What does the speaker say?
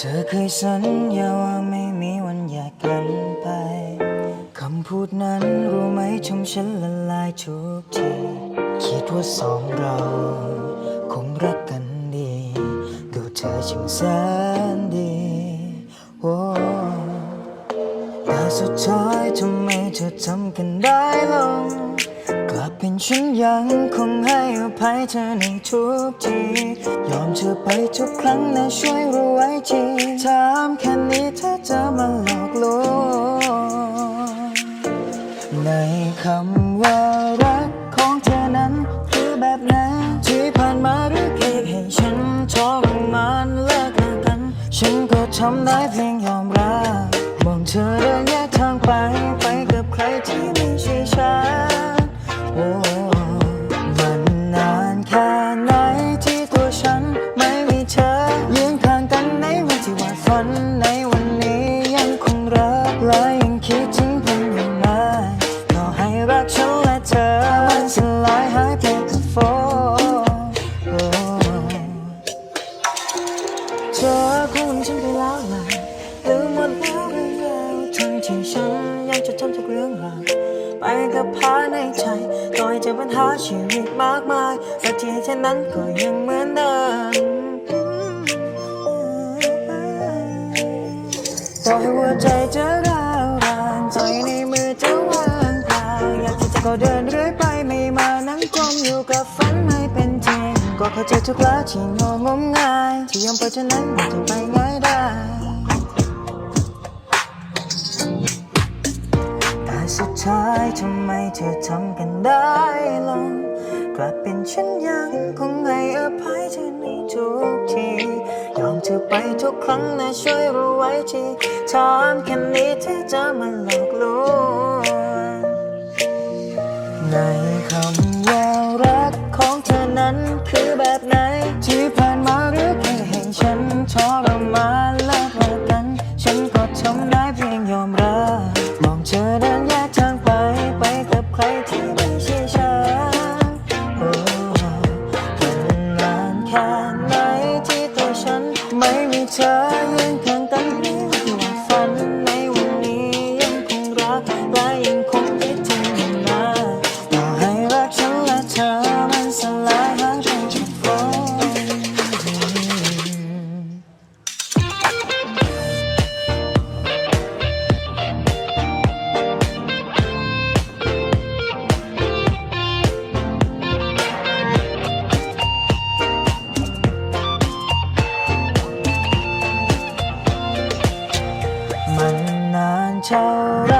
เธอเคยสัญญาว่าไม่มีวันแยกกันไป คำพูดนั้นรู้ไหมชมฉันละลายทุกที คิดว่าสองเรา คงรักกันดี ดูเธอช่างแสนดีโอ้แต่สุดท้ายทำไมเธอทำกันได้ลง ลับเป็นฉันยังคงให้อภัยเธอในทุกที ยอมเธอไปทุกครั้งนะช่วยรู้ไว้ทีถามแค่นี้เธอจะมาหลอกลวงในคำว่ารักของเธอนั้นคือแบบไหนที่ผ่านมาหรือแค่ให้ฉันทรมานเลิกกัน ฉันก็ทำได้เพียงยอมรับมองเธอเดินแยกทางไปไปกับใครที่ไม่ใช่ฉัน มันนานแค่ไหนที่ตัวฉันไม่มีเธอยืนข้างกันในวันที่วาดฝันในวันนี้ยังคงรักและยังคิดถึงเพียงอย่างไรต่อให้รักฉันและเธอมันสลายหายไปกับฝนเธอคุณฉันไปแล้วล่ะลืมหมดแล้วเรื่องราวทั้งที่ฉันยังจะจำทุกเรื่องราว ไปกับพาในใจต่อยเจอปัญหาชีวิตมากมายแต่ที่เช่นนั้นก็ยังเหมือนเดิมต่อให้หัวใจจะร้าวรานใจในมือจะว่างเปล่าอยากที่จะก็เดินเรื่อยไปไม่มานั่งจมอยู่กับฝันไม่เป็นจริงก็เข้าใจทุกแล้วที่งงมงายที่ยอมไปเท่านั้นมันจะไปง่ายได้ ท้ายทำไมเธอทำกันได้ลงกลับเป็นฉันยังคงให้อภัยเธอในทุกที ยอมเธอไปทุกครั้งนะช่วยรู้ไว้ทีถามแค่นี้เธอจะมาหลอกลวงในคำว่ารักของเธอนั้นคือแบบไหน ที่ผ่านมาหรือแค่เห็นฉันทร ใคที่มันช่ยวชโอ้มันนานแค่ไหนที่ตัวฉันไม่มีเธอยืนข้ง chao